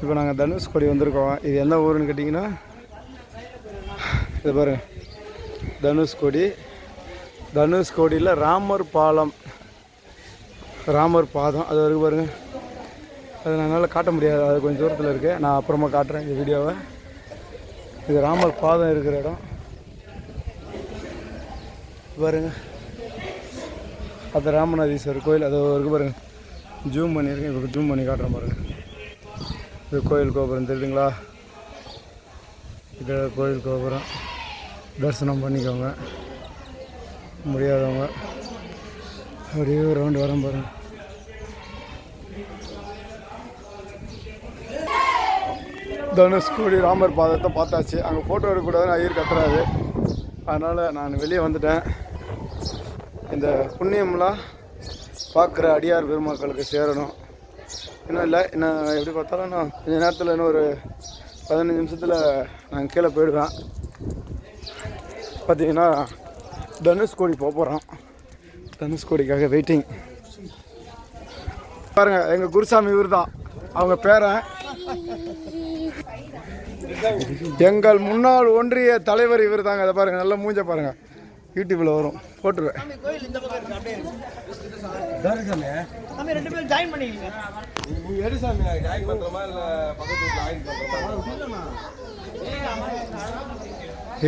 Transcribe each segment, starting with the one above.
இப்போ நாங்கள் தனுஷ்கோடி வந்திருக்கோம். இது எந்த ஊருன்னு கேட்டிங்கன்னா இது பாருங்க. தனுஷ்கோடி. தனுஷ்கோடியில் ராமர் பாலம். ராமர் பாதம். அது வரைக்கும் பாருங்கள் அது என்னால் காட்ட முடியாது. அது கொஞ்சம் தூரத்தில் இருக்குது நான் அப்புறமா காட்டுறேன் இந்த வீடியோவை. இது ராமர் பாதம் இருக்கிற இடம். பாருங்க. அது ராமநாதீஸ்வரர் கோயில். அது வரைக்கும் பாருங்கள் ஜூம் பண்ணியிருக்கேன் இப்போ ஜூம் பண்ணி காட்டுறேன் பாருங்கள் இது கோயில் கோபுரம் தெரியுதுங்களா? இது கோயில் கோபுரம். தரிசனம் பண்ணிக்கோங்க. முடியாதவங்க. அப்படியே ரவுண்டு வரேன் பாருங்கள் தனுஷ்கோடி ராமர் பாதத்தை பார்த்தாச்சு. அங்கே ஃபோட்டோ எடுக்கக்கூடாதுன்னு ஐயர் கத்துறாரு. அதனால் நான் வெளியே வந்துட்டேன். இந்த புண்ணியம்லாம் பார்க்குற அடியார் பெருமக்களுக்கு சேரணும். இன்னும் இல்லை இன்னும் எப்படி பார்த்தாலும் நான் கொஞ்ச நேரத்தில் இன்னும் ஒரு பதினஞ்சு நிமிஷத்தில் நாங்கள் கீழே போயிடுவேன். பார்த்தீங்கன்னா தனுஷ்கோடி போக போகிறோம் தனுஷ்கோடிக்காக வெயிட்டிங் பாருங்க எங்கள் குருசாமி இவர் தான் அவங்க பேரன் எங்கள் முன்னாள் ஒன்றிய தலைவர் இவர் தாங்க அதை பாருங்கள் நல்லா மூஞ்ச பாருங்கள் யூடியூப்ல வரும். போட்டுருவேன்.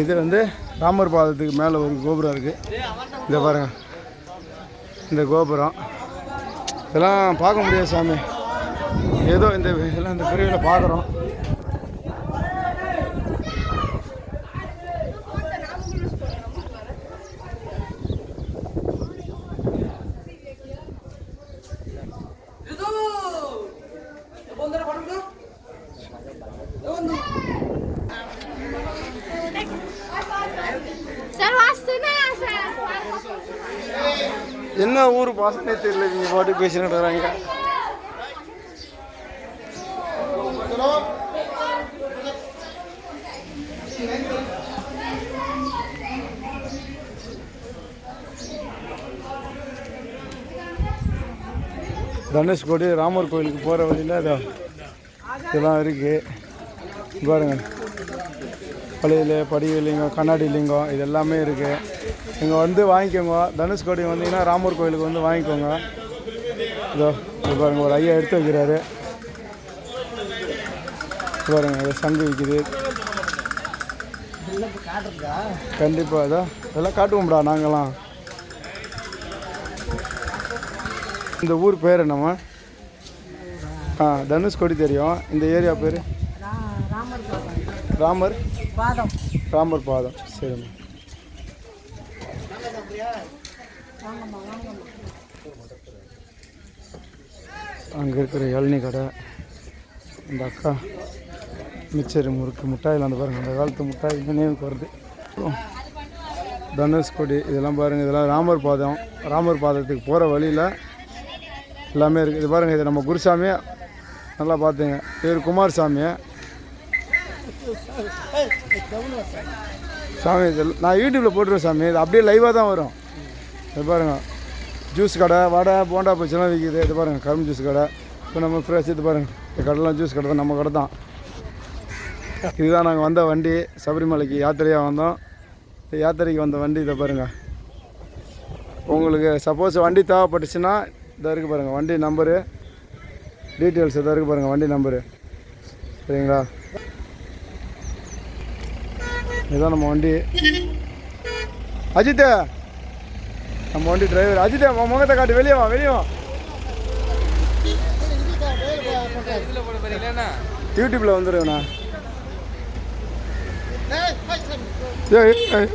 இது வந்து ராமர் பாதத்துக்கு மேலே ஒரு கோபுரம் இருக்குது இதை பாருங்க. இந்த கோபுரம். இதெல்லாம் பார்க்க முடியாது சாமி. ஏதோ இந்த இதெல்லாம் இந்த பிரிவில் பார்க்குறோம். என்ன ஊர் பாசனே தெரியல நீங்கள் பாட்டு பேசிக்கிட்டு இருக்கிறாங்க தனுஷ்கோடி ராமர் கோயிலுக்கு போகிற வழியில் இதெல்லாம் இருக்குது பாருங்க. பழையில படிக லிங்கம் கண்ணாடி லிங்கம் இது எல்லாமே இருக்குது இங்கே வந்து வாங்கிக்கோங்க. தனுஷ்கோடி வந்தீங்கன்னா ராமர் கோயிலுக்கு வந்து வாங்கிக்கோங்க. இதோ இது பாருங்க ஒரு ஐயா எடுத்து வைக்கிறாரு. இது பாருங்க இது சங்கு விற்கிது கண்டிப்பாக இதோ இதெல்லாம் காட்டுவோம்டா நாங்களாம் இந்த ஊர் பேர் என்னம்மா? ஆ தனுஷ்கோடி தெரியும். இந்த ஏரியா பேர்? ராமர் ராமர்? பாதம். ராமர் பாதம். சரிம்மா. அங்கே இருக்கிற இளநீ கடை. இந்த அக்கா மிச்சர் முறுக்கு மிட்டாயில் அந்த பாருங்க அந்த காலத்து மிட்டாய் நினைவுக்கு வருது தனுஷ்கோடி இதெல்லாம் பாருங்கள் இதெல்லாம் ராமர் பாதம். ராமர் பாதத்துக்கு போகிற வழியில் எல்லாமே இருக்குது இது பாருங்கள் இது நம்ம குருசாமி நல்லா பார்த்துங்க. இவர் குமார் சாமி சாமி இது நான் யூடியூப்பில் போட்டுருவேன் சாமி. இது அப்படியே லைவாக தான் வரும். இது பாருங்கள் ஜூஸ் கடை வடை போண்டா பூச்செல்லாம் விற்கிது இது பாருங்கள் கரும்பு ஜூஸ் கடை. இப்போ நம்ம ஃப்ரெஷ் இது பாருங்கள் இந்த கடைலாம் ஜூஸ் கடை தான் நம்ம கடை தான். இதுதான் நாங்கள் வந்த வண்டி. சபரிமலைக்கு யாத்திரையாக வந்தோம். யாத்திரைக்கு வந்த வண்டி இதை பாருங்கள் உங்களுக்கு சப்போஸ் வண்டி தேவைப்பட்டுச்சுன்னா இதாக இருக்குது பாருங்கள் வண்டி நம்பரு டீட்டெயில்ஸ் இதாக இருக்குது பாருங்கள் வண்டி நம்பரு சரிங்களா? இதுதான் நம்ம வண்டி. அஜித் நம்ம வண்டி டிரைவர் அஜித் உன் முகத்தை காட்டு. வெளியே வா வெளியே வா. யூடியூப்பில் வந்துடுவேண்ணா ஏய்.